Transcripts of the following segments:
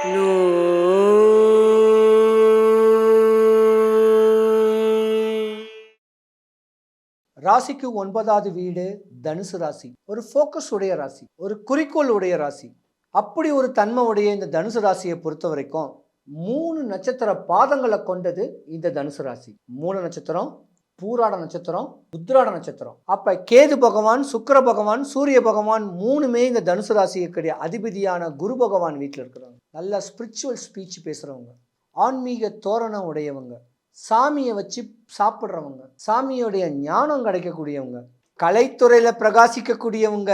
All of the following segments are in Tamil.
ராசிக்கு ஒன்பதாவது வீடு தனுசு ராசி. ஒரு ஃபோக்கஸ் உடைய ராசி ஒரு குறிக்கோள் உடைய ராசி. அப்படி ஒரு தன்மை உடைய இந்த தனுசு ராசியை பொறுத்த வரைக்கும் மூணு நட்சத்திர பாதங்களை கொண்டது இந்த தனுசு ராசி. மூணு நட்சத்திரம் பூராட நட்சத்திரம் உத்ராட நட்சத்திரம். அப்ப கேது பகவான் சுக்கர பகவான் சூரிய பகவான் மூணுமே இந்த தனுசு ராசியுடைய அதிபதியான குரு பகவான் வீட்டில் இருக்கிறாங்க நல்ல ஸ்பிரிச்சுவல் ஸ்பீச் பேசுகிறவங்க ஆன்மீக தோரணம் உடையவங்க சாமியை வச்சு சாப்பிட்றவங்க சாமியோடைய ஞானம் கிடைக்கக்கூடியவங்க கலைத்துறையில் பிரகாசிக்கக்கூடியவங்க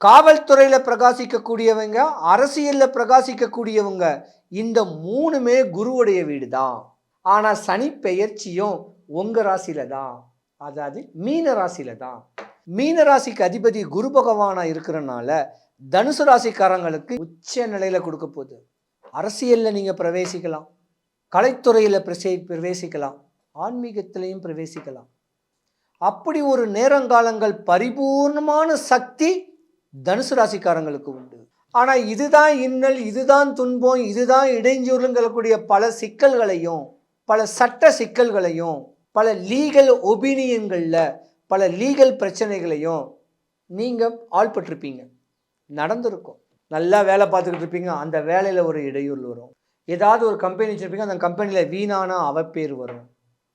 காவல்துறையில் பிரகாசிக்கக்கூடியவங்க அரசியலில் பிரகாசிக்கக்கூடியவங்க இந்த மூணுமே குருவுடைய வீடு தான் ஆனால் சனி பெயர்ச்சியும் உங்கள் ராசியில தான் அதாவது மீன ராசியில் தான் மீன ராசிக்கு அதிபதி குரு பகவானாக இருக்கிறனால தனுசு ராசிக்காரங்களுக்கு உச்ச நிலையில் கொடுக்க போகுது. அரசியலில் நீங்கள் பிரவேசிக்கலாம். கலைத்துறையில் பிரசே பிரவேசிக்கலாம். ஆன்மீகத்திலையும் பிரவேசிக்கலாம். அப்படி ஒரு நேரங்காலங்கள் பரிபூர்ணமான சக்தி தனுசு ராசிக்காரங்களுக்கு உண்டு. ஆனால் இதுதான் இன்னல் இதுதான் துன்பம் இதுதான் இடைஞ்சூருங்கக்கூடிய பல சிக்கல்களையும் பல சட்ட சிக்கல்களையும் பல லீகல் ஒபீனியன்களில் பல லீகல் பிரச்சனைகளையும் நீங்கள் ஆள்பட்டிருப்பீங்க. நடந்திருக்கும். நல்லா வேலை பார்த்துக்கிட்டு இருப்பீங்க. அந்த வேலையில் ஒரு இடையூறு வரும். ஏதாவது ஒரு கம்பெனி வச்சுருப்பீங்க. அந்த கம்பெனியில் வீணான அவப்பேர் வரும்.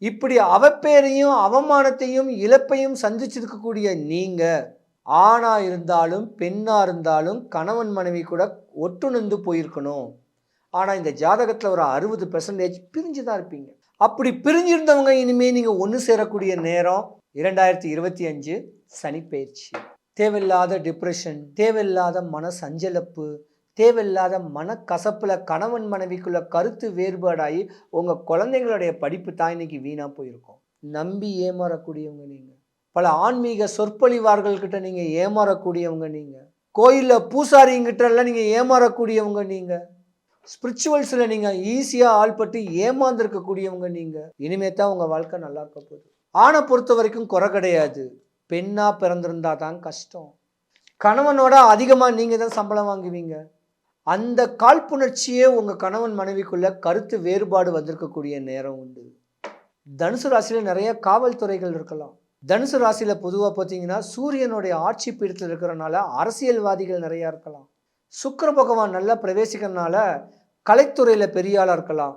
இப்படி அவப்பேரையும் அவமானத்தையும் இழப்பையும் சந்திச்சிருக்கக்கூடிய நீங்கள் ஆணாக இருந்தாலும் பெண்ணாக இருந்தாலும் கணவன் மனைவி கூட ஒட்டுணர்ந்து போயிருக்கணும். ஆனால் இந்த ஜாதகத்தில் ஒரு அறுபது பெர்சன்டேஜ் பிரிஞ்சு தான் இருப்பீங்க. அப்படி பிரிஞ்சிருந்தவங்க இனிமேல் நீங்கள் ஒன்று சேரக்கூடிய நேரம் இரண்டாயிரத்தி இருபத்தி அஞ்சு சனிப்பெயர்ச்சி தேவையில்லாத டிப்ரெஷன் தேவையில்லாத மன சஞ்சலப்பு தேவையில்லாத மனக்கசப்பில் கணவன் மனைவிக்குள்ள கருத்து வேறுபாடாகி உங்கள் குழந்தைங்களுடைய படிப்பு தான் இன்னைக்கு வீணாக போயிருக்கும். நம்பி ஏமாறக்கூடியவங்க நீங்கள் பல ஆன்மீக சொற்பொழிவார்கள்கிட்ட நீங்கள் ஏமாறக்கூடியவங்க நீங்கள் கோயிலில் பூசாரிங்கிட்ட எல்லாம் நீங்கள் ஏமாறக்கூடியவங்க நீங்கள் ஸ்பிரிச்சுவல்ஸில் நீங்கள் ஈஸியாக ஆள்பட்டு ஏமாந்துருக்கக்கூடியவங்க நீங்கள் இனிமே தான் உங்கள் வாழ்க்கை நல்லா இருக்க போகுது. ஆணை பொறுத்த வரைக்கும் குறை கிடையாது. பெண்ணாக பிறந்திருந்தா தான் கஷ்டம். கணவனோட அதிகமாக நீங்கள் தான் சம்பளம் வாங்குவீங்க. அந்த காழ்ப்புணர்ச்சியே உங்கள் கணவன் மனைவிக்குள்ள கருத்து வேறுபாடு வந்திருக்கக்கூடிய நேரம் உண்டு. தனுசு ராசியில் நிறைய காவல்துறைகள் இருக்கலாம். தனுசு ராசியில் பொதுவாக பார்த்தீங்கன்னா சூரியனுடைய ஆட்சி பீடத்தில் இருக்கிறனால அரசியல்வாதிகள் நிறையா இருக்கலாம். சுக்கர பகவான் நல்லா பிரவேசிக்கிறனால கலைத்துறையில் பெரிய ஆளாக இருக்கலாம்.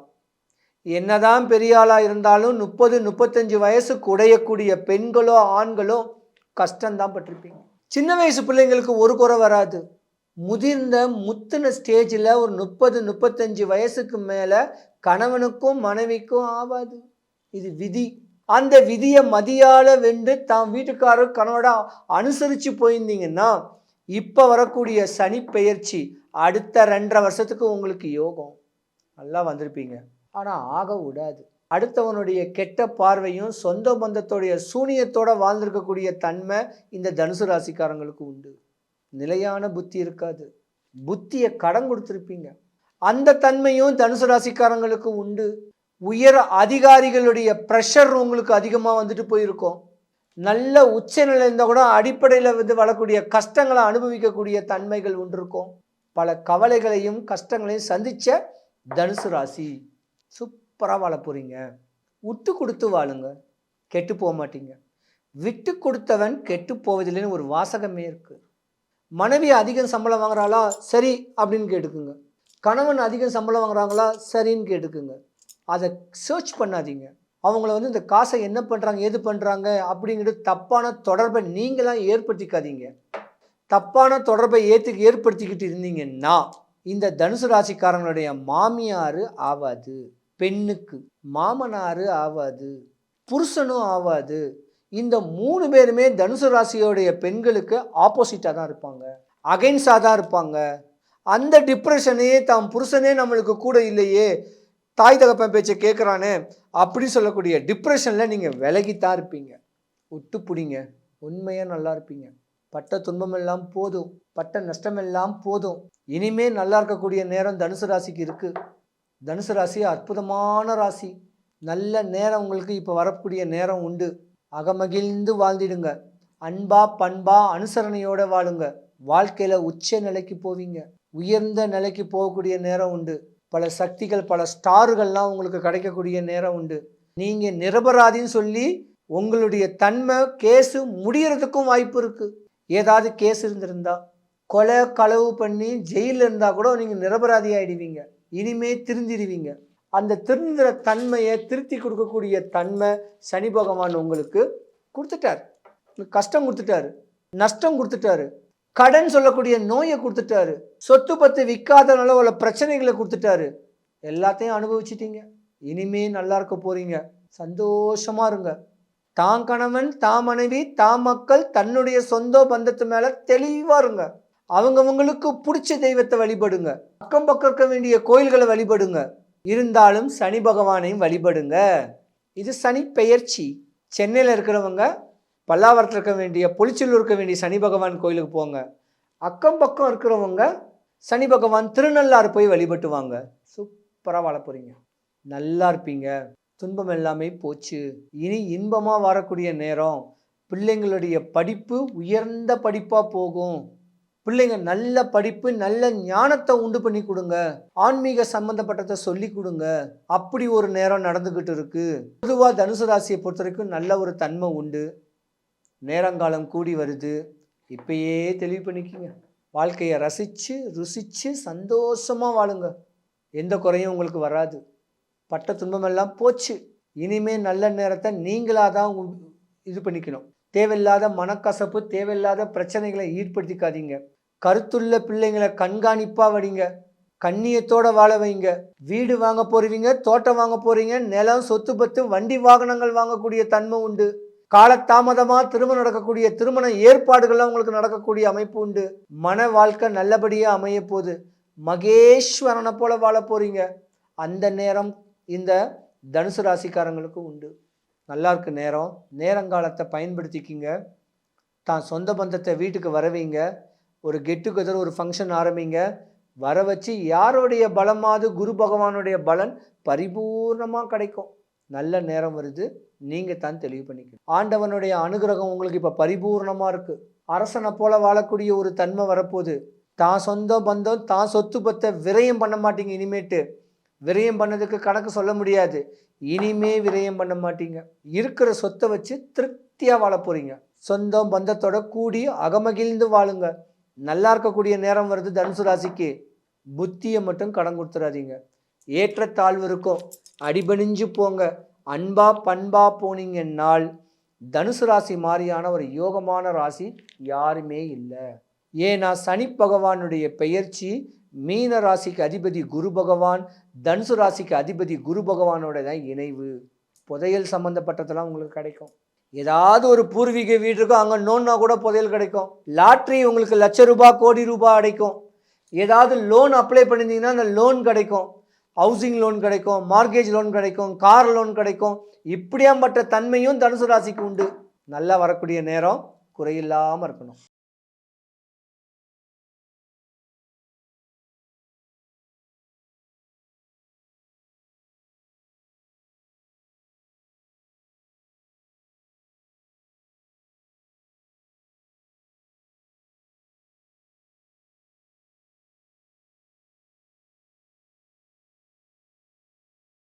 என்னதான் பெரிய ஆளாக இருந்தாலும் முப்பது முப்பத்தஞ்சு வயசுக்கு உடையக்கூடிய பெண்களோ ஆண்களோ கஷ்டம்தான் பட்டிருப்பீங்க. சின்ன வயசு பிள்ளைங்களுக்கு ஒரு குறை வராது. முதிர்ந்த முத்தின ஸ்டேஜில் ஒரு முப்பது முப்பத்தஞ்சு வயசுக்கு மேலே கணவனுக்கும் மனைவிக்கும் ஆகாது இது விதி. அந்த விதியை மதியால வென்று தாம் வீட்டுக்காரர் கணவனோட அனுசரித்து போயிருந்தீங்கன்னா இப்போ வரக்கூடிய சனி பெயர்ச்சி அடுத்த ரெண்டரை வருஷத்துக்கு உங்களுக்கு யோகம். நல்லா வந்திருப்பீங்க. ஆனால் ஆக விடாது அடுத்தவனுடைய கெட்ட பார்வையும் சொந்த பந்தத்தோடைய சூனியத்தோட வாழ்ந்திருக்கக்கூடிய தன்மை இந்த தனுசு ராசிக்காரங்களுக்கு உண்டு. நிலையான புத்தி இருக்காது. புத்தியை கடன் கொடுத்துருப்பீங்க. அந்த தன்மையும் தனுசு ராசிக்காரங்களுக்கு உண்டு. உயர் அதிகாரிகளுடைய ப்ரெஷர் உங்களுக்கு அதிகமாக வந்துட்டு போயிருக்கோம். நல்ல உச்சநிலை இருந்தால் கூட அடிப்படையில் வந்து வரக்கூடிய கஷ்டங்களை அனுபவிக்கக்கூடிய தன்மைகள் உண்டு இருக்கும் பல கவலைகளையும் கஷ்டங்களையும் சந்திச்ச தனுசு ராசி. சூப்பர் வாழ போகிறீங்க விட்டு கொடுத்து வாழுங்க. கெட்டு போக மாட்டீங்க. விட்டு கொடுத்தவன் கெட்டு போவதில்லைன்னு ஒரு வாசகமே இருக்கு. மனைவி அதிகம் சம்பளம் வாங்குறாளா? சரி அப்படின்னு கேட்டுக்குங்க. கணவன் அதிகம் சம்பளம் வாங்குறாங்களா? சரின்னு கேட்டுக்குங்க. அதை சர்ச் பண்ணாதீங்க. அவங்கள வந்து இந்த காசை என்ன பண்ணுறாங்க ஏது பண்ணுறாங்க அப்படிங்கிறது தப்பான தொடர்பை நீங்களாம் ஏற்படுத்திக்காதீங்க. தப்பான தொடர்பை ஏற்று ஏற்படுத்திக்கிட்டு இருந்தீங்கன்னா இந்த தனுசு ராசிக்காரங்களுடைய மாமியார் ஆவாது. பெண்ணுக்கு மாமனார் ஆவாது புருஷனும் ஆவாது. இந்த மூணு பேருமே தனுசு ராசியோடைய பெண்களுக்கு ஆப்போசிட்டாக தான் இருப்பாங்க. அகைன்ஸாக தான் இருப்பாங்க. அந்த டிப்ரெஷனே தாம் புருஷனே நம்மளுக்கு கூட இல்லையே தாய் தகப்பன் பேச்சை கேட்குறானே அப்படி சொல்லக்கூடிய டிப்ரெஷனில் நீங்கள் விலகித்தான் இருப்பீங்க. விட்டு பிடிங்க. உண்மையாக நல்லா இருப்பீங்க. பட்ட துன்பமெல்லாம் போதும். பட்ட நஷ்டமெல்லாம் போதும். இனிமே நல்லா இருக்கக்கூடிய நேரம் தனுசு ராசிக்கு இருக்குது தனுசு ராசி அற்புதமான ராசி. நல்ல நேரம் உங்களுக்கு இப்போ வரக்கூடிய நேரம் உண்டு. அகமகிழ்ந்து வாழ்ந்திடுங்க. அன்பா பண்பா அனுசரணையோடு வாழுங்க. வாழ்க்கையில் உச்ச நிலைக்கு போவீங்க. உயர்ந்த நிலைக்கு போகக்கூடிய நேரம் உண்டு. பல சக்திகள் பல ஸ்டார்கள்லாம் உங்களுக்கு கிடைக்கக்கூடிய நேரம் உண்டு. நீங்கள் நிரபராதின்னு சொல்லி உங்களுடைய தன்மை கேஸு முடியறதுக்கும் வாய்ப்பு இருக்குது ஏதாவது கேஸ் இருந்திருந்தா கொலை களவு பண்ணி ஜெயிலில் இருந்தால் கூட நீங்கள் நிரபராதி ஆகிடுவீங்க இனிமே திருந்திடுவீங்க அந்த திருந்துற தன்மையை திருத்தி கொடுக்கக்கூடிய தன்மை சனி பகவான் உங்களுக்கு கொடுத்துட்டார். கஷ்டம் கொடுத்துட்டாரு. நஷ்டம் கொடுத்துட்டாரு. கடன் சொல்லக்கூடிய நோயை கொடுத்துட்டாரு. சொத்து பத்து விற்காதனால உள்ள பிரச்சனைகளை கொடுத்துட்டாரு. எல்லாத்தையும் அனுபவிச்சிட்டீங்க. இனிமே நல்லா இருக்க போறீங்க. சந்தோஷமா இருங்க. தான் கணவன் தான் மனைவி தான் மக்கள் தன்னுடைய சொந்த பந்தத்து மேல தெளிவா இருங்க. அவங்கவங்களுக்கு பிடிச்ச தெய்வத்தை வழிபடுங்க. அக்கம் பக்கம் இருக்க வேண்டிய கோயில்களை வழிபடுங்க. இருந்தாலும் சனி பகவானையும் வழிபடுங்க. இது சனி பெயர்ச்சி. சென்னையில் இருக்கிறவங்க பல்லாவரத்தில் இருக்க வேண்டிய பொளிச்சூர் இருக்க வேண்டிய சனி பகவான் கோயிலுக்கு போங்க. அக்கம் பக்கம் இருக்கிறவங்க சனி பகவான் திருநள்ளாறு போய் வழிபட்டு வாங்க சூப்பராக வாழ போகிறீங்க நல்லா இருப்பீங்க. துன்பம் எல்லாமே போச்சு. இனி இன்பமாக வரக்கூடிய நேரம். பிள்ளைங்களுடைய படிப்பு உயர்ந்த படிப்பாக போகும். பிள்ளைங்க நல்ல படிப்பு நல்ல ஞானத்தை உண்டு பண்ணி கொடுங்க. ஆன்மீக சம்பந்தப்பட்டதை சொல்லி கொடுங்க. அப்படி ஒரு நேரம் நடந்துக்கிட்டு இருக்கு. பொதுவாக தனுசு ராசியை பொறுத்த வரைக்கும் நல்ல ஒரு தன்மை உண்டு. நேரங்காலம் கூடி வருது. இப்பயே தெளிவு பண்ணிக்கிங்க. வாழ்க்கையை ரசித்து ருசித்து சந்தோஷமாக வாழுங்க. எந்த குறையும் உங்களுக்கு வராது. பட்ட துன்பமெல்லாம் போச்சு. இனிமே நல்ல நேரத்தை நீங்களாக தான் இது பண்ணிக்கணும். தேவையில்லாத மனக்கசப்பு தேவையில்லாத பிரச்சனைகளை ஈடுபடுத்திக்காதீங்க. கருத்துள்ள பிள்ளைங்களை கண்காணிப்பாக வடிங்க. கண்ணியத்தோட வாழ வைங்க. வீடு வாங்க போறீங்க தோட்டம் வாங்க போறீங்க நிலம் சொத்து பத்து வண்டி வாகனங்கள் வாங்கக்கூடிய தன்மை உண்டு. காலதாமதமாக திருமணம் நடக்கக்கூடிய திருமண ஏற்பாடுகள்லாம் உங்களுக்கு நடக்கக்கூடிய அமைப்பு உண்டு. மன வாழ்க்கை நல்லபடியாக அமைய போகுது. மகேஸ்வரனை போல வாழ போறீங்க. அந்த நேரம் இந்த தனுசு ராசிக்காரங்களுக்கு உண்டு. நல்லா இருக்கு நேரம். நேரங்காலத்தை பயன்படுத்திக்கிங்க. தான் சொந்த பந்தத்தை வீட்டுக்கு வரவீங்க. ஒரு கெட் டுகெதர் ஒரு ஃபங்க்ஷன் ஆரம்பிங்க. வர வச்சு யாருடைய பலமாவது குரு பகவானுடைய பலன் பரிபூர்ணமாக கிடைக்கும். நல்ல நேரம் வருது. நீங்கள் தான் தெளிவு பண்ணிக்கணும். ஆண்டவனுடைய அனுகிரகம் உங்களுக்கு இப்போ பரிபூர்ணமாக இருக்குது அரசனை போல வாழக்கூடிய ஒரு தன்மை வரப்போகுது. தான் சொந்த பந்தம் தான் சொத்து பத்தை விரயம் பண்ண மாட்டீங்க இனிமேட்டு. விரயம் பண்ணதுக்கு கணக்கு சொல்ல முடியாது. இனிமே விரயம் பண்ண மாட்டீங்க. இருக்கிற சொத்தை வச்சு திருப்தியாக வாழ போகிறீங்க சொந்தம் பந்தத்தோட கூடி அகமகிழ்ந்து வாழுங்க. நல்லா இருக்கக்கூடிய நேரம் வருது தனுசு ராசிக்கு. புத்தியை மட்டும் கடன் கொடுத்துறாதீங்க. ஏற்றத்தாழ்வு இருக்கும். அடிபணிஞ்சு போங்க. அன்பா பண்பா போனீங்கன்னால் தனுசு ராசி மாதிரியான ஒரு யோகமான ராசி யாருமே இல்லை. ஏன்னா சனி பகவானுடைய பெயர்ச்சி மீன ராசிக்கு அதிபதி குரு பகவான் தனுசு ராசிக்கு அதிபதி குரு பகவானோட தான் இணைவு. புதையல் சம்மந்தப்பட்டதெல்லாம் உங்களுக்கு கிடைக்கும். ஏதாவது ஒரு பூர்வீக வீடு இருக்கும் அங்கே நோன்னா கூட புதையல் கிடைக்கும். லாட்ரி உங்களுக்கு லட்ச ரூபாய் கோடி ரூபாய் அடைக்கும். ஏதாவது லோன் அப்ளை பண்ணியிருந்தீங்கன்னா அந்த லோன் கிடைக்கும். ஹவுசிங் லோன் கிடைக்கும் மார்கேஜ் லோன் கிடைக்கும் கார் லோன் கிடைக்கும். இப்படியாம்பட்ட தன்மையும் தனுசு ராசிக்கு உண்டு. நல்லா வரக்கூடிய நேரம் குறையில்லாமல் இருக்கணும்.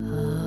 Oh.